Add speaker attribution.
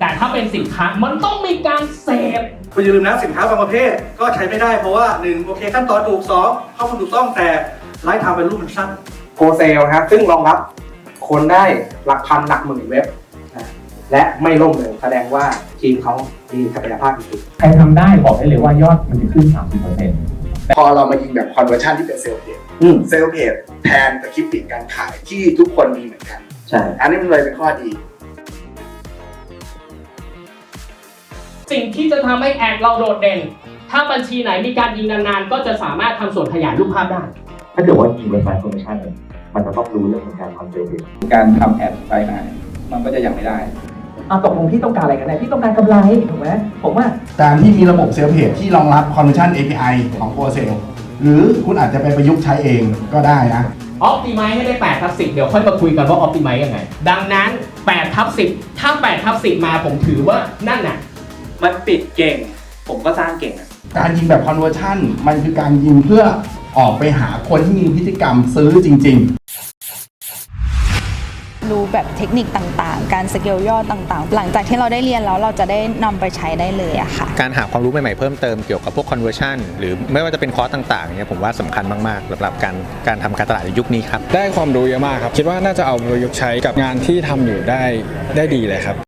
Speaker 1: แต่ถ้าเป็นสินค้ามันต้องมีการเสพ
Speaker 2: คุณอย่าลืมนะสินค้าบางประเภทก็ใช้ไม่ได้เพราะว่าหนึ่งโอเคขั้นตอนถูกสองข้อมูลถูกต้องแต่ไลฟ์ไทม์เป็นรูปมันสั้น
Speaker 3: โคเซลนะครับซึ่งรองรับคนได้หลักพันหลักหมื่นเว็บนะและไม่ล่มเลยแสดงว่าทีมเขามีศักยภาพจริง
Speaker 4: ใครทำได้บอกได้เลยว่ายอดมันจะขึ้น 30%
Speaker 5: พอเรามายิงแบบคอนเวอร์ชันที่เป็นเซลล์เพจ
Speaker 3: ๆอืม
Speaker 5: เซลล์เพจแทนกับคลิปปิดการขายที่ทุกคนมีเหมือนกัน
Speaker 3: ใช่
Speaker 5: อันนี้มันเลยเป็นข้อดี
Speaker 1: สิ่งที่จะทำให้แอดเราโดดเด่น ถ้าบัญชีไหนมีการยิงนานๆ ก็จะสามารถทำส่วนขยายรูปภาพได้
Speaker 4: ถ้าเกิดว่ายิงเว็บไซต์คอมมิชชั่นเนี่ยมันจะต้องรู้เรื่องของการคอนเทนต์
Speaker 6: การทำแอดไปมามันก็จะยังไม่ได้
Speaker 7: อะตกลงพี่ต้องการอะไรกันแน่พี่ต้องการกำไรถูกไหมผมว่า
Speaker 8: การที่มีระบบเซลล์เพจที่รองรับ Conversion API ของ Core Sale หรือคุณอาจจะไปประยุกต์ใช้เองก็ได้นะ
Speaker 1: ออ t ติไม e ให้ได้8ทับ10 เดี๋ยวค่อยมาคุยกันว่าออ t ติไม e ยังไง ดังนั้น8ทับ10 ถ้า8ทับ10 มาผมถือว่านั่นน่ะ
Speaker 2: มันปิดเก่ง ผมก็สร้างเก่งอะ
Speaker 8: การยิงแบบ Conversion มันคือการยิงเพื่อออกไปหาคนที่มีพฤติกรรมซื้อจริง ๆ
Speaker 9: รู้แบบเทคนิคต่างๆ การสเกลยอดต่างๆ หลังจากที่เราได้เรียนแล้วเราจะได้นำไปใช้ได้เลยอะค่ะ
Speaker 10: การหาความรู้ใหม่ๆเพิ่มเติมเกี่ยวกับพวก conversion หรือไม่ว่าจะเป็นคอร์สต่างๆเนี่ยผมว่าสำคัญมากๆสำหรับการการทำการตลาดในยุคนี้ครับ
Speaker 6: ได้ความรู้เยอะมากครับ คิดว่าน่าจะเอาไปประยุกต์ใช้กับงานที่ทำอยู่ได้ได้ดีเลยครับ